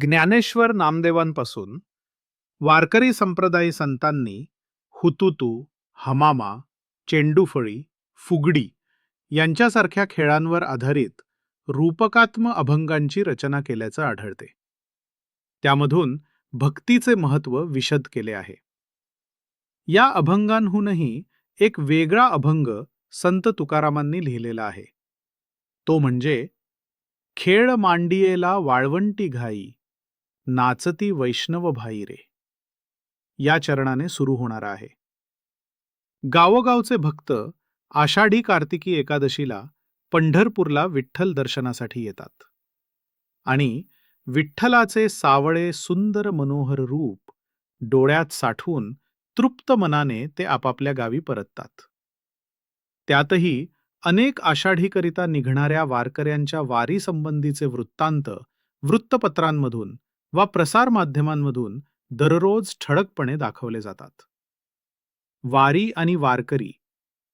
ज्ञानेश्वर नामदेवांपासून वारकरी संप्रदायी संतांनी हुतुतू हमामा चेंडूफळी फुगडी यांच्यासारख्या खेळांवर आधारित रूपकात्म अभंगांची रचना केल्याचं आढळते. त्यामधून भक्तीचे महत्त्व विशद केले आहे. या अभंगांहूनही एक वेगळा अभंग संत तुकारामांनी लिहिलेला आहे. तो म्हणजे खेळ मांडियेला वाळवंटी घाई. नाचती वैष्णव भाई रे. या चरणाने सुरू होणार आहे. गावोगावचे भक्त आषाढी कार्तिकी एकादशीला पंढरपूरला विठ्ठल दर्शनासाठी येतात. आणि विठ्ठलाचे सावळे सुंदर मनोहर रूप डोळ्यात साठवून तृप्त मनाने ते आपापल्या गावी परततात. त्यातही अनेक आषाढीकरिता निघणाऱ्या वारकऱ्यांच्या वारीसंबंधीचे वृत्तांत वृत्तपत्रांमधून वा प्रसारमाध्यमांमधून दररोज ठळकपणे दाखवले जातात. वारी आणि वारकरी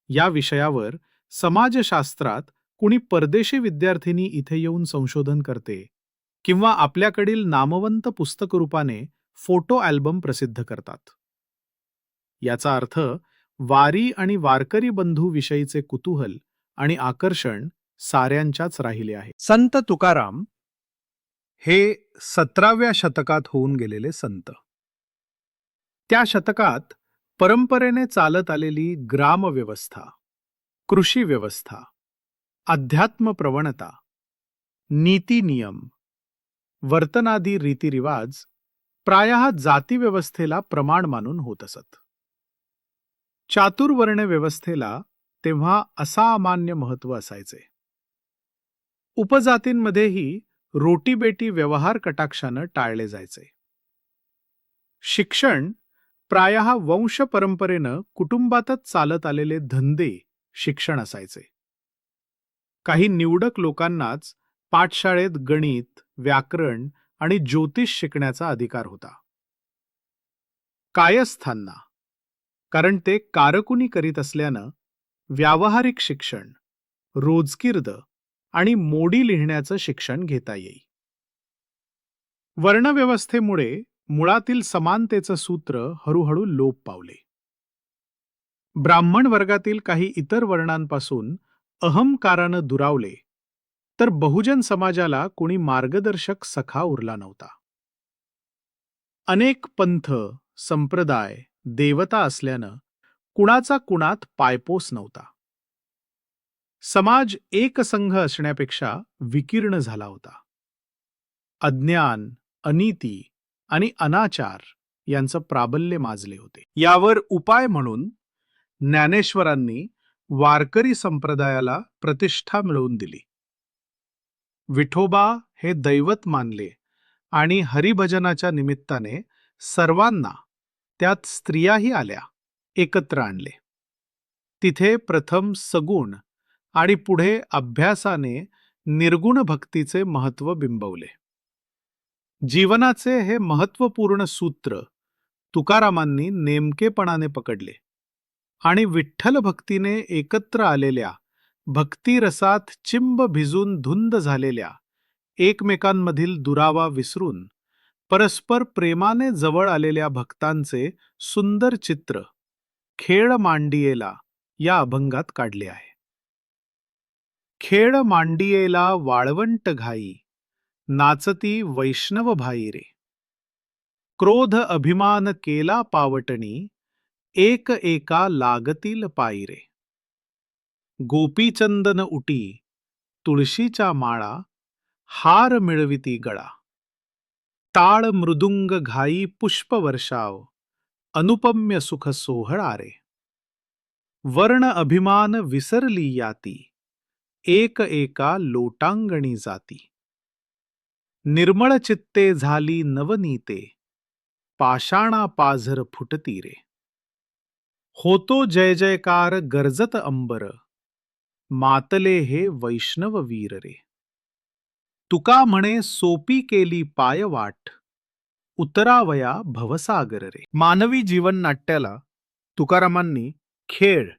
या विषयावर समाजशास्त्रात कुणी परदेशी विद्यार्थिनी इथे येऊन संशोधन करते किंवा आपल्याकडील नामवंत पुस्तकरूपाने फोटो अल्बम प्रसिद्ध करतात. याचा अर्थ वारी आणि वारकरी बंधू विषयीचे कुतूहल आणि आकर्षण साऱ्यांच्याच राहिले आहे. संत तुकाराम हे सतराव्या शतकात होऊन गेलेले संत. त्या शतकात परंपरेने चालत आलेली ग्रामव्यवस्था कृषी व्यवस्था अध्यात्म प्रवणता नीती नियम वर्तनादी रीतिरिवाज प्रायः जातीव्यवस्थेला प्रमाण मानून होत असत. चातुर्वर्ण व्यवस्थेला तेव्हा असामान्य महत्त्व असायचे. उपजातींमध्येही रोटीबेटी व्यवहार कटाक्षानं टाळले जायचे. शिक्षण प्रायः वंश परंपरेनं कुटुंबातच चालत आलेले धंदे शिक्षण असायचे. काही निवडक लोकांनाच पाठशाळेत गणित व्याकरण आणि ज्योतिष शिकण्याचा अधिकार होता. कायस्थांना कारण ते कारकुनी करीत असल्यानं व्यावहारिक शिक्षण रोजकिर्द आणि मोडी लिहिण्याचं शिक्षण घेता येई वर्णव्यवस्थेमुळे मुळातील समानतेचं सूत्र हळूहळू लोप पावले. ब्राह्मण वर्गातील काही इतर वर्णांपासून अहंकारानं दुरावले तर बहुजन समाजाला कोणी मार्गदर्शक सखा उरला नव्हता. अनेक पंथ संप्रदाय देवता असल्यानं कुणाचा कुणात पायपोस नव्हता. समाज एकसंघ असण्यापेक्षा विकीर्ण झाला होता. अज्ञान अनिती आणि अनाचार यांचं प्राबल्य माजले होते. यावर उपाय म्हणून ज्ञानेश्वरांनी वारकरी संप्रदायाला प्रतिष्ठा मिळवून दिली. विठोबा हे दैवत मानले आणि हरिभजनाच्या निमित्ताने सर्वांना त्यात स्त्रियाही आल्या एकत्र आणले. तिथे प्रथम सगुण आणि पुढे अभ्यासाने निर्गुण भक्तीचे महत्त्व बिंबवले. जीवनाचे हे महत्त्वपूर्ण सूत्र तुकारामांनी नेमकेपणाने पकडले आणि विठ्ठल भक्तीने एकत्र आलेल्या भक्तिरसात चिंब भिजून धुंद झालेल्या एकमेकांमधील दुरावा विसरून परस्पर प्रेमाने जवळ आलेल्या भक्तांचे सुंदर चित्र खेळ मांडियेला या अभंगात काढले आहे. खेळ मांडियेला वाळवंट घाई नाचती वैष्णव भाई रे. क्रोध अभिमान केला पावटणी एक एका लागतील पायी रे. गोपीचंदन उटी तुळशीच्या माळा हार मिळविती गळा. टाळ मृदुंग घाई पुष्पवर्षाव अनुपम्य सुख सोहळारे वर्ण अभिमान विसरली याती एक एका लोटांगणी जाती. निर्मळ चित्ते झाली नवनीते पाषाणा पाझर फुटती रे. होतो जय जयकार गरजत अंबर मातले हे वैष्णव वीर रे. तुका म्हणे सोपी केली पायवाट उतरावया भवसागर रे. मानवी जीवन नाट्याला तुकारामांनी खेळ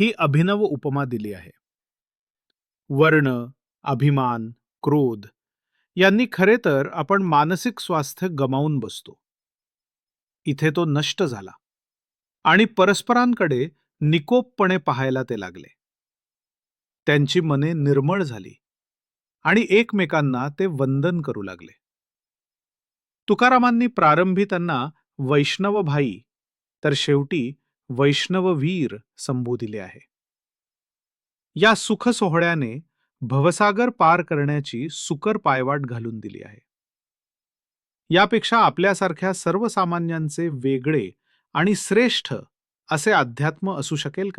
ही अभिनव उपमा दिली आहे. वर्ण अभिमान क्रोध यांनी खरे तर आपण मानसिक स्वास्थ्य गमावून बसतो. इथे तो नष्ट झाला आणि परस्परांकडे निकोपपणे पाहायला ते लागले. त्यांची मने निर्मळ झाली आणि एकमेकांना ते वंदन करू लागले. तुकारामांनी प्रारंभी त्यांना वैष्णव भाई तर शेवटी वैष्णव वीर संबोधिले आहे. या सुख सोहळ्याने भवसागर पार करण्याची सुकर पायवाट घालून दिली आहे. यापेक्षा आपल्यासारख्या सर्वसामान्यांचे वेगळे आणि श्रेष्ठ असे अध्यात्म असू शकेल का